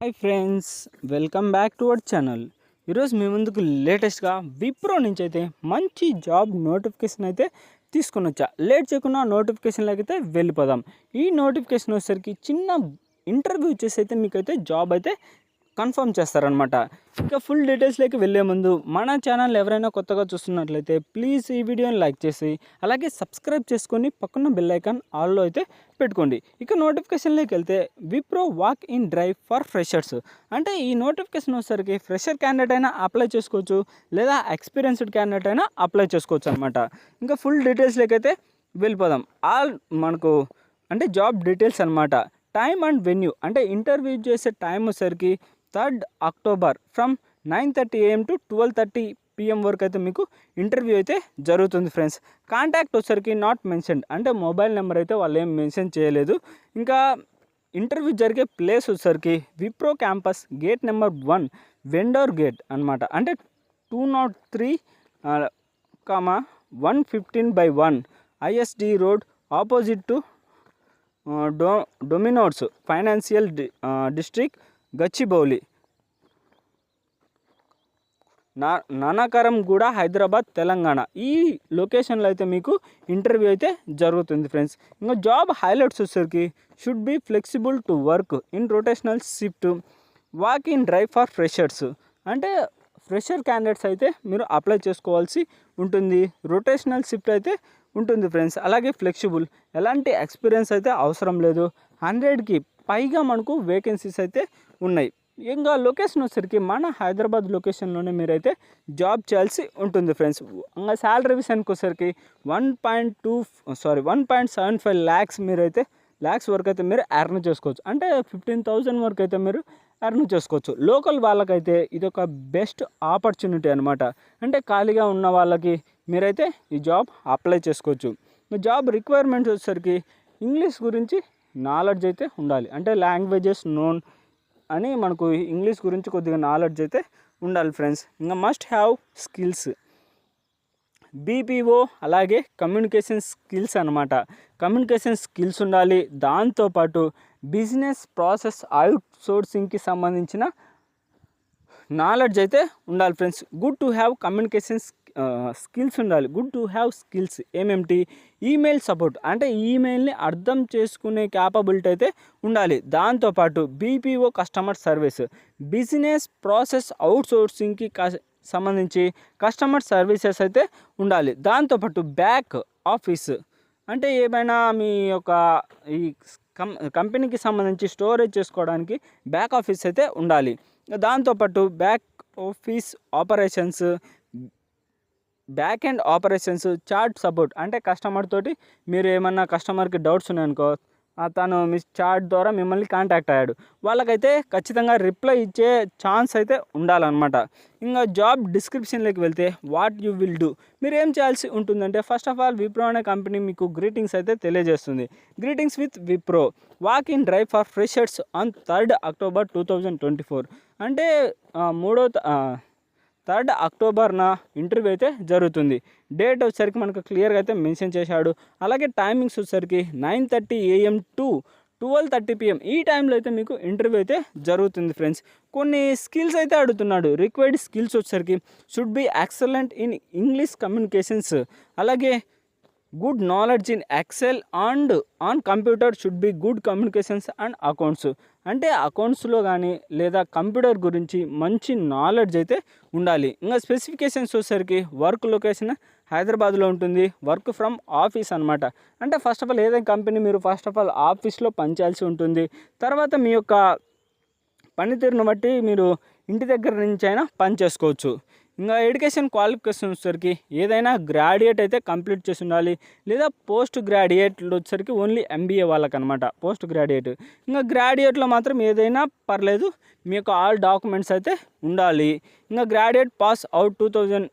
Hi friends welcome back to our channel. ఈరోజు మీ ముందుకు లేటెస్ట్గా విప్రో నుంచి అయితే మంచి జాబ్ నోటిఫికేషన్ అయితే తీసుకుని వచ్చా లేట్ చేయకుండా నోటిఫికేషన్లోకి అయితే వెళ్ళిపోదాం. ఈ నోటిఫికేషన్ వచ్చేసరికి చిన్న ఇంటర్వ్యూ చేసి అయితే మీకైతే జాబ్ అయితే కన్ఫర్మ్ చేస్తారనమాట ఇంకా ఫుల్ డీటెయిల్స్లోకి వెళ్ళే ముందు మన ఛానల్ ఎవరైనా కొత్తగా చూస్తున్నట్లయితే ప్లీజ్ ఈ వీడియోని లైక్ చేసి అలాగే సబ్స్క్రైబ్ చేసుకొని పక్కన బెల్ ఐకాన్ ఆల్లో అయితే పెట్టుకోండి. ఇక నోటిఫికేషన్లోకి వెళ్తే Wipro walk in drive for freshers. అంటే ఈ నోటిఫికేషన్ వచ్చేసరికి ఫ్రెషర్ క్యాండిడేట్ అయినా అప్లై చేసుకోవచ్చు లేదా ఎక్స్పీరియన్స్డ్ క్యాండిడేట్ అయినా అప్లై చేసుకోవచ్చు అనమాట ఇంకా ఫుల్ డీటెయిల్స్లోకి అయితే వెళ్ళిపోదాం. ఆల్ మనకు అంటే జాబ్ డీటెయిల్స్ అనమాట టైం అండ్ వెన్యూ అంటే ఇంటర్వ్యూ చేసే టైం వచ్చేసరికి third October from nine thirty AM to twelve thirty PM వరకు అయితే మీకు ఇంటర్వ్యూ అయితే జరుగుతుంది ఫ్రెండ్స్. కాంటాక్ట్ వచ్చరికి నాట్ మెన్షన్డ్ అంటే మొబైల్ నెంబర్ అయితే వాళ్ళు ఏం మెన్షన్ చేయలేదు. ఇంకా ఇంటర్వ్యూ జరిగే ప్లేస్ వచ్చరికి Wipro campus gate number one vendor gate అనమాట అంటే two naught three comma one fifteen by one ISD road opposite to do Domino's financial డి డిస్ట్రిక్ట్ గచ్చిబౌలి నా నానాకారం కూడా హైదరాబాద్ తెలంగాణ. ఈ లొకేషన్లో అయితే మీకు ఇంటర్వ్యూ అయితే జరుగుతుంది ఫ్రెండ్స్. ఇంకా జాబ్ హైలైట్స్ వచ్చేసరికి should be flexible to work in rotational shift walk in drive for freshers. అంటే ఫ్రెషర్ క్యాండిడేట్స్ అయితే మీరు అప్లై చేసుకోవాల్సి ఉంటుంది. రొటేషనల్ షిఫ్ట్ అయితే ఉంటుంది ఫ్రెండ్స్. అలాగే ఫ్లెక్సిబుల్. ఎలాంటి ఎక్స్పీరియన్స్ అయితే అవసరం లేదు. హండ్రెడ్కి పైగా మనకు వేకెన్సీస్ అయితే ఉన్నాయి. ఇంకా లొకేషన్ వచ్చేసరికి మన హైదరాబాద్ లొకేషన్లోనే మీరైతే జాబ్ చేయాల్సి ఉంటుంది ఫ్రెండ్స్ ఇంకా శాలరీ విషయానికి వచ్చరికి one point two sorry one point seven five lakhs మీరైతే ల్యాక్స్ వరకు అయితే మీరు ఎర్న్ చేసుకోవచ్చు. అంటే ఫిఫ్టీన్ థౌజండ్ వరకు అయితే మీరు ఎర్న్ చేసుకోవచ్చు. లోకల్ వాళ్ళకైతే ఇది ఒక బెస్ట్ ఆపర్చునిటీ అనమాట అంటే ఖాళీగా ఉన్న వాళ్ళకి మీరైతే ఈ జాబ్ అప్లై చేసుకోవచ్చు. జాబ్ రిక్వైర్మెంట్స్ వచ్చేసరికి ఇంగ్లీష్ గురించి నాలెడ్జ్ అయితే ఉండాలి. అంటే లాంగ్వేజెస్ నోన్ అని మనకు ఇంగ్లీష్ గురించి కొద్దిగా నాలెడ్జ్ అయితే ఉండాలి ఫ్రెండ్స్ ఇంకా మస్ట్ హ్యావ్ స్కిల్స్ బీపీఓ అలాగే కమ్యూనికేషన్ స్కిల్స్ అనమాట కమ్యూనికేషన్ స్కిల్స్ ఉండాలి. దాంతోపాటు బిజినెస్ ప్రాసెస్ అవుట్ సోర్సింగ్కి సంబంధించిన నాలెడ్జ్ అయితే ఉండాలి friends good to have communication skills ఉండాలి. Good to have skills. ఏమేమిటి email support. అంటే ఈమెయిల్ని అర్థం చేసుకునే క్యాపబిలిటీ అయితే ఉండాలి. దాంతోపాటు BPO customer service. Business process out సోర్సింగ్కి సంబంధించి కస్టమర్ సర్వీసెస్ అయితే ఉండాలి. దాంతోపాటు బ్యాక్ ఆఫీస్. అంటే ఏమైనా మీ యొక్క ఈ కం కంపెనీకి సంబంధించి స్టోరేజ్ చేసుకోవడానికి బ్యాక్ ఆఫీస్ అయితే ఉండాలి. దాంతోపాటు back office operations back end operations chart support అంటే కస్టమర్ తోటి మీరు ఏమన్నా కస్టమర్కి డౌట్స్ ఉన్నాయనుకో తను మీ చాట్ ద్వారా మిమ్మల్ని కాంటాక్ట్ అయ్యాడు. వాళ్ళకైతే ఖచ్చితంగా రిప్లై ఇచ్చే ఛాన్స్ అయితే ఉండాలన్నమాట. ఇంకా జాబ్ డిస్క్రిప్షన్లోకి వెళ్తే వాట్ యూ విల్ డూ మీరు ఏం చేయాల్సి ఉంటుందంటే ఫస్ట్ ఆఫ్ ఆల్ విప్రో అనే కంపెనీ మీకు గ్రీటింగ్స్ అయితే తెలియజేస్తుంది. Greetings with Wipro walk in drive for freshers on third October two thousand twenty four అంటే మూడో థర్డ్ అక్టోబర్న ఇంటర్వ్యూ అయితే జరుగుతుంది. డేట్ వచ్చేసరికి మనకు క్లియర్గా అయితే మెన్షన్ చేశాడు. అలాగే టైమింగ్స్ వచ్చేసరికి nine thirty AM to twelve thirty PM ఈ టైంలో అయితే మీకు ఇంటర్వ్యూ అయితే జరుగుతుంది ఫ్రెండ్స్. కొన్ని స్కిల్స్ అయితే అడుగుతున్నాడు. రిక్వైర్డ్ స్కిల్స్ వచ్చేసరికి should be excellent in English communications. అలాగే good knowledge in Excel and on computer should be good communications and accounts. అంటే అకౌంట్స్లో కానీ లేదా కంప్యూటర్ గురించి మంచి నాలెడ్జ్ అయితే ఉండాలి. ఇంకా స్పెసిఫికేషన్స్ చూసరికి వర్క్ లొకేషన్ హైదరాబాద్లో ఉంటుంది. వర్క్ ఫ్రమ్ ఆఫీస్ అనమాట అంటే ఫస్ట్ ఆఫ్ ఆల్ ఏదైనా కంపెనీ మీరు ఫస్ట్ ఆఫ్ ఆల్ ఆఫీస్లో పనిచేయాల్సి ఉంటుంది. తర్వాత మీ యొక్క పనితీరును బట్టి మీరు ఇంటి దగ్గర నుంచి అయినా పని చేసుకోవచ్చు. ఇంకా ఎడ్యుకేషన్ క్వాలిఫికేషన్ వచ్చేసరికి ఏదైనా గ్రాడ్యుయేట్ అయితే కంప్లీట్ చేసి ఉండాలి. లేదా పోస్ట్ గ్రాడ్యుయేట్ వచ్చేసరికి ఓన్లీ ఎంబీఏ వాళ్ళకనమాట పోస్ట్ గ్రాడ్యుయేట్. ఇంకా గ్రాడ్యుయేట్లో మాత్రం ఏదైనా పర్లేదు మీకు ఆల్ డాక్యుమెంట్స్ అయితే ఉండాలి. ఇంకా graduate pass out two thousand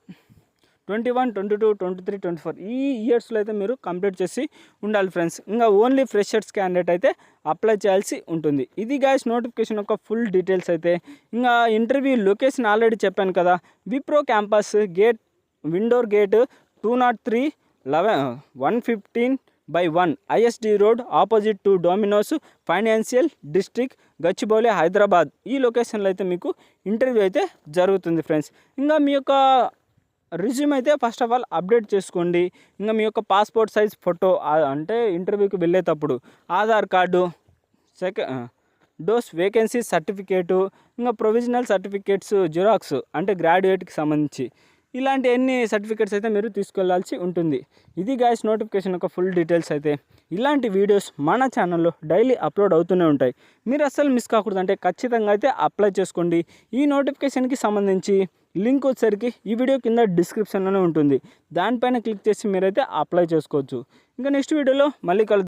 twenty one twenty two twenty three twenty four ఈ ఇయర్స్లో అయితే మీరు కంప్లీట్ చేసి ఉండాలి ఫ్రెండ్స్. ఇంకా ఓన్లీ ఫ్రెషర్స్ క్యాండిడేట్ అయితే అప్లై చేయాల్సి ఉంటుంది. ఇది గాయస్ నోటిఫికేషన్ యొక్క ఫుల్ డీటెయిల్స్ అయితే. ఇంకా ఇంటర్వ్యూ లొకేషన్ ఆల్రెడీ చెప్పాను కదా. Wipro campus gate vendor gate two naught three eleven one fifteen by one ISD road opposite to Domino's financial district Gachibowli Hyderabad. ఈ లొకేషన్లో అయితే మీకు ఇంటర్వ్యూ అయితే జరుగుతుంది ఫ్రెండ్స్. ఇంకా మీ యొక్క రిజ్యూమ్ అయితే ఫస్ట్ ఆఫ్ ఆల్ అప్డేట్ చేసుకోండి. ఇంకా మీ యొక్క పాస్పోర్ట్ సైజ్ ఫోటో అంటే ఇంటర్వ్యూకి వెళ్ళేటప్పుడు ఆధార్ కార్డు సెకండ్ డోస్ వేకెన్సీ సర్టిఫికేటు ఇంకా ప్రొవిజనల్ సర్టిఫికేట్స్ జిరాక్స్ అంటే గ్రాడ్యుయేట్కి సంబంధించి. ఇలాంటి ఎన్ని సర్టిఫికేట్స్ అయితే మీరు తీసుకెళ్ళాల్సి ఉంటుంది. ఇది గాయస్ నోటిఫికేషన్ యొక్క ఫుల్ డీటెయిల్స్ అయితే. ఇలాంటి వీడియోస్ మన ఛానల్లో డైలీ అప్లోడ్ అవుతూనే ఉంటాయి. మీరు అస్సలు మిస్ కాకూడదు అంటే ఖచ్చితంగా అయితే అప్లై చేసుకోండి. ఈ నోటిఫికేషన్కి సంబంధించి లింక్ వచ్చేసరికి ఈ వీడియో కింద డిస్క్రిప్షన్లోనే ఉంటుంది. దానిపైన క్లిక్ చేసి మీరైతే అప్లై చేసుకోవచ్చు. ఇంకా నెక్స్ట్ వీడియోలో మళ్ళీ కలుద్దాం.